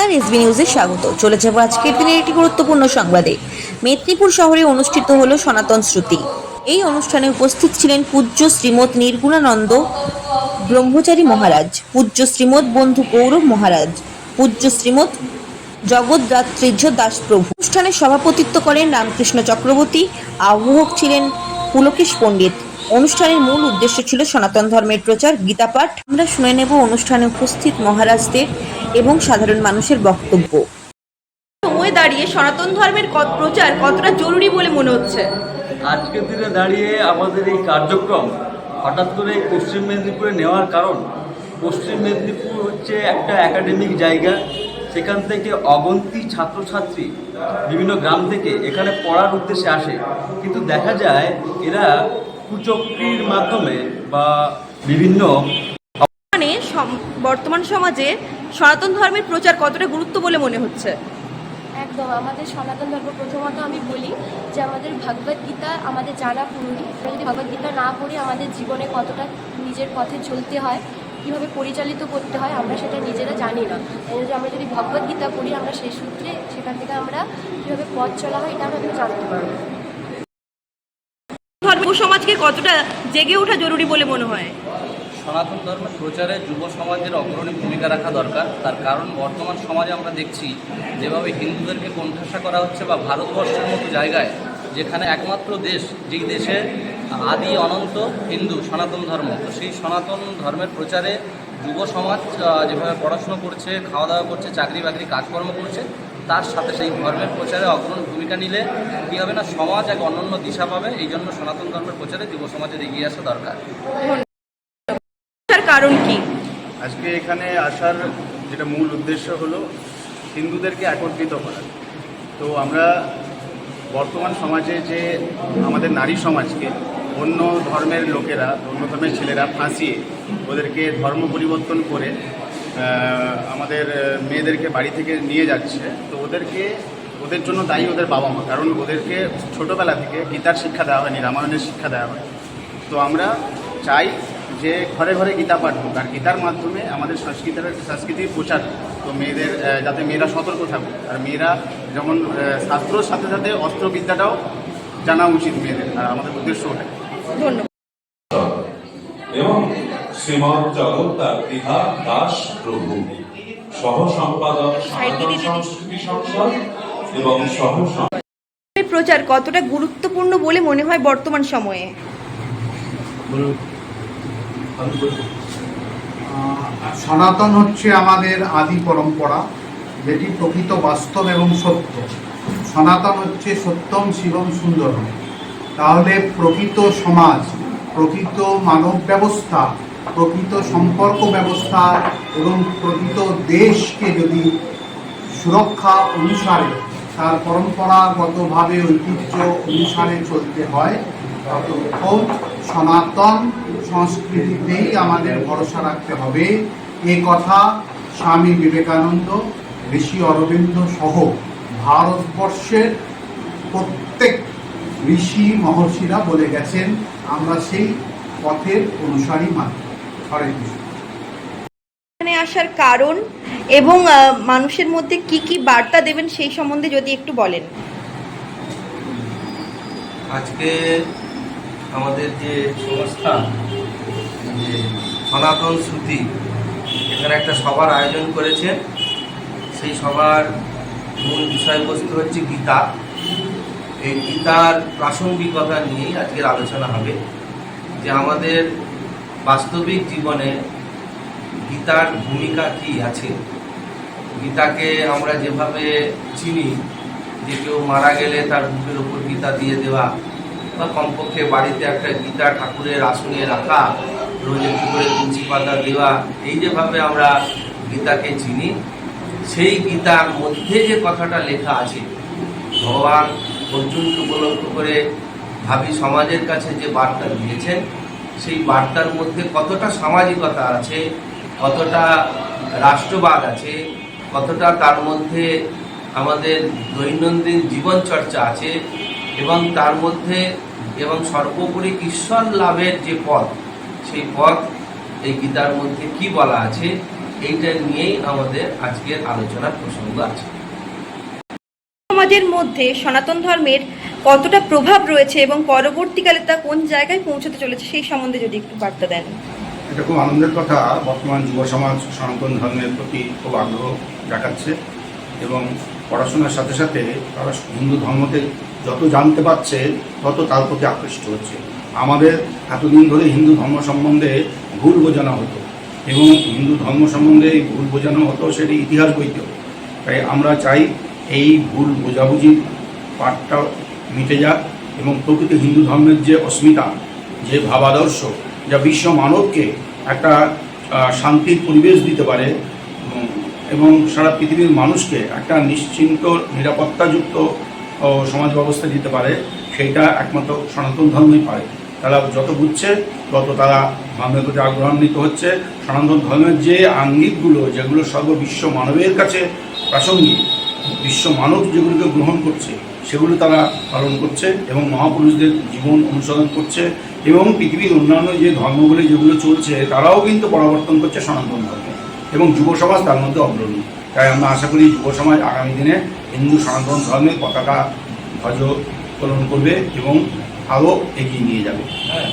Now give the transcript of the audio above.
নমস্কার, এসবি নিউজে স্বাগত। চলে যাব আজকের দিনের একটি গুরুত্বপূর্ণ সংবাদে। মেদিনীপুর শহরে অনুষ্ঠিত হলো সনাতন শ্রুতি এই অনুষ্ঠানে উপস্থিত ছিলেন পূজ্য শ্রীমৎ নির্গুণানন্দ ব্রহ্মচারী মহারাজ, পূজ্য শ্রীমৎ বন্ধু গৌরব মহারাজ, পূজ্য শ্রীমৎ জগদ্রাত্রিজ্য দাসপ্রভু অনুষ্ঠানে সভাপতিত্ব করেন রামকৃষ্ণ চক্রবর্তী, আহ্বায়ক ছিলেন পুলকেশ পণ্ডিত। অনুষ্ঠানের মূল উদ্দেশ্য ছিল সনাতন ধর্মের প্রচার, গীতাপাঠ। আমরা শুনে নেব অনুষ্ঠানে উপস্থিত মহারাজদের এবং সাধারণ মানুষের বক্তব্য। সময় দাঁড়িয়ে সনাতন ধর্মের প্রচার কতটা জরুরি বলে মনে হচ্ছে? আজকের দিনে দাঁড়িয়ে আমাদের এই কার্যক্রম হঠাৎ করে এই পশ্চিম মেদিনীপুরে নেওয়ার কারণ পশ্চিম মেদিনীপুর হচ্ছে একটা একাডেমিক জায়গা। সেখান থেকে অগন্তি ছাত্রছাত্রী বিভিন্ন গ্রাম থেকে এখানে পড়ার উদ্দেশ্যে আসে। কিন্তু দেখা যায় এরা কুচক্রির মাধ্যমে বা বিভিন্ন মানে সম- বর্তমান সমাজে সনাতন ধর্মের প্রচার কতটা গুরুত্ব বলে মনে হচ্ছে? একদম আমাদের সনাতন ধর্ম প্রথমত আমি বলি যে আমাদের ভগবদ গীতা আমাদের জানা আমরা যদি ভগবদ গীতা না পড়ি আমাদের জীবনে কতটা নিজের পথে চলতে হয় কীভাবে পরিচালিত করতে হয় আমরা সেটা নিজেরা জানি না। আমরা যদি ভগবদ গীতা পড়ি আমরা সেই সূত্রে সেখান থেকে আমরা কীভাবে পথ চলা হয় এটা আমরা জানতে পারব। ধর্ম সমাজকে কতটা জেগে ওঠা জরুরি বলে মনে হয়? সনাতন ধর্মের প্রচারে যুব সমাজের অগ্রণী ভূমিকা রাখা দরকার। তার কারণ বর্তমান সমাজে আমরা দেখছি যেভাবে হিন্দুদেরকে কোণঠাসা করা হচ্ছে বা ভারতবর্ষের মতো জায়গায়, যেখানে একমাত্র দেশ, যেই দেশে আদি, অনন্ত হিন্দু, সনাতন ধর্ম। তো সেই সনাতন ধর্মের প্রচারে যুব সমাজ যেভাবে পড়াশুনো করছে খাওয়া দাওয়া করছে চাকরি বাকরি কাজকর্ম করছে, তার সাথে সেই ধর্মের প্রচারে অগ্রণী ভূমিকা নিলে কী হবে না, সমাজ এক অনন্য দিশা পাবে। এই জন্য সনাতন ধর্মের প্রচারে যুব সমাজের এগিয়ে আসা দরকার। কারণ কি? আজকে এখানে আসার যেটা মূল উদ্দেশ্য হলো হিন্দুদেরকে একত্রিত করা। তো আমরা বর্তমান সমাজে যে আমাদের নারী সমাজকে অন্য ধর্মের লোকেরা, অন্য ধর্মের ছেলেরা ফাঁসিয়ে ওদেরকে ধর্ম পরিবর্তন করে আমাদের মেয়েদেরকে বাড়ি থেকে নিয়ে যাচ্ছে, তো ওদেরকে, ওদের জন্য দায়ী ওদের বাবা মা, কারণ ওদেরকে ছোটোবেলা থেকে গীতার শিক্ষা দেওয়া হয়নি, রামায়ণের শিক্ষা দেওয়া হয় তো আমরা চাই যে ঘরে ঘরে গীতা পাঠ হোক আর গীতার মাধ্যমে আমাদের সংস্কৃতির সংস্কৃতির প্রচার তো মেয়েদের যাতে মেয়েরা সতর্ক থাকুক। আর মেয়েরা যেমন শাস্ত্রর সাথে সাথে অস্ত্রবিদ্যাটাও জানা উচিত মেয়েদের আর আমাদের উদ্দেশ্য ওটাই। ধন্যবাদ। এবং শ্রীমৎ জগত্তার ইহা দাস প্রভু সহ সম্পাদক সংস্কৃতি সংসদ এবং সহ প্রচার কতটা গুরুত্বপূর্ণ বলে মনে হয় বর্তমান সময়ে? সনাতন হচ্ছে আমাদের আদি পরম্পরা, যেটি প্রকৃত বাস্তব এবং সত্য। সনাতন হচ্ছে সত্যম শিবম সুন্দরম। তাহলে প্রকৃত সমাজ, প্রকৃত মানব ব্যবস্থা, প্রকৃত সম্পর্ক ব্যবস্থা এবং প্রকৃত দেশকে যদি সুরক্ষা অনুসারে, তার পরম্পরাগতভাবে ঐতিহ্য অনুসারে চলতে হয় ততক্ষণ সনাতন সংস্কৃতিতেই আমাদের ভরসা রাখতে হবে এ কথা স্বামী বিবেকানন্দ ঋষি অরবিন্দ সহ ভারতবর্ষের প্রত্যেক ঋষি মহর্ষিরা বলে গেছেন আমরা সেই পথের অনুসারী মানি হরে কৃষ্ণ। এখানে আসার কারণ এবং আহ, মানুষের মধ্যে কি কি বার্তা দেবেন সেই সম্বন্ধে যদি একটু বলেন। আজকে আমাদের যে সংস্থা, যে সনাতন শ্রুতি, এখানে একটা সভার আয়োজন করেছে। সেই সভার মূল বিষয়বস্তু হচ্ছে গীতা। এই গীতার প্রাসঙ্গিকতা নিয়েই আজকের আলোচনা হবে, যে আমাদের বাস্তবিক জীবনে গীতার ভূমিকা কি আছে। গীতাকে আমরা যেভাবে চিনি, যে কেউ মারা গেলে তার বুকের উপর গীতা দিয়ে দেওয়া কমপক্ষে বাড়িতে একটা গীতা ঠাকুরের আসনে রাখা রোজ একটু করে তুলসী পাতা দেওয়া, এই যেভাবে আমরা গীতাকে চিনি, সেই গীতার মধ্যে যে কথাটা লেখা আছে, ভগবান অর্জুনকে উপলক্ষ করে ভাবি সমাজের কাছে যে বার্তা দিয়েছেন, সেই বার্তার মধ্যে কতটা সামাজিকতা আছে, কতটা রাষ্ট্রবাদ আছে, কতটা তার মধ্যে আমাদের দৈনন্দিন জীবন চর্চা আছে এবং তার মধ্যে এবং সর্বোপরি ঈশ্বর লাভের যে পথ সেই পথ এই গীতার মধ্যে কি বলা আছে এইটা নিয়েই আমাদের আজকের আলোচনার প্রসঙ্গ আছে। সমাজের মধ্যে সনাতন ধর্মের কতটা প্রভাব রয়েছে এবং পরবর্তীকালে তা কোন জায়গায় পৌঁছতে চলেছে সেই সম্বন্ধে যদি একটু বার্তা দেন। এটা খুব আনন্দের কথা বর্তমান যুব সমাজ সনাতন ধর্মের প্রতি খুব আগ্রহ দেখাচ্ছে এবং পড়াশোনার সাথে সাথে তারা হিন্দু ধর্মতে যত জানতে পারছে, তত তার প্রতি আকৃষ্ট হচ্ছে। আমাদের এতদিন ধরে হিন্দু ধর্ম সম্বন্ধে ভুল বোঝানো হতো। এবং হিন্দু ধর্ম সম্বন্ধে এই ভুল বোঝানো হতো, সেটি ইতিহাস বইতেও তাই আমরা চাই এই ভুল বোঝাবুঝির পাঠটা মিটে যাক এবং প্রকৃত হিন্দু ধর্মের যে অস্মিতা, যে ভাবাদর্শ, যা বিশ্ব মানবকে একটা শান্তির পরিবেশ দিতে পারে, এবং সারা পৃথিবীর মানুষকে একটা নিশ্চিন্ত নিরাপত্তাযুক্ত সমাজ ব্যবস্থা দিতে পারে, সেইটা একমাত্র সনাতন ধর্মই পারে। তারা যত বুঝছে, তত তারা ধর্মের প্রতি আগ্রহান্বিত হচ্ছে। সনাতন ধর্মের যে আঙ্গিকগুলো, যেগুলো সর্ববিশ্ব মানবের কাছে প্রাসঙ্গিক, বিশ্ব মানব যেগুলোকে গ্রহণ করছে, সেগুলো তারা পালন করছে এবং মহাপুরুষদের জীবন অনুসরণ করছে এবং পৃথিবীর অন্যান্য যে ধর্মগুলি যেগুলো চলছে, তারাও কিন্তু পরাবর্তন করছে সনাতন ধর্মে। এবং যুব সমাজ তার মধ্যে অগ্রণী। তাই আমরা আশা করি যুব সমাজ আগামী দিনে হিন্দু সনাতন ধর্মের পতাকা ধ্বজ উত্তোলন করবে এবং আরও এগিয়ে নিয়ে যাবে। হ্যাঁ।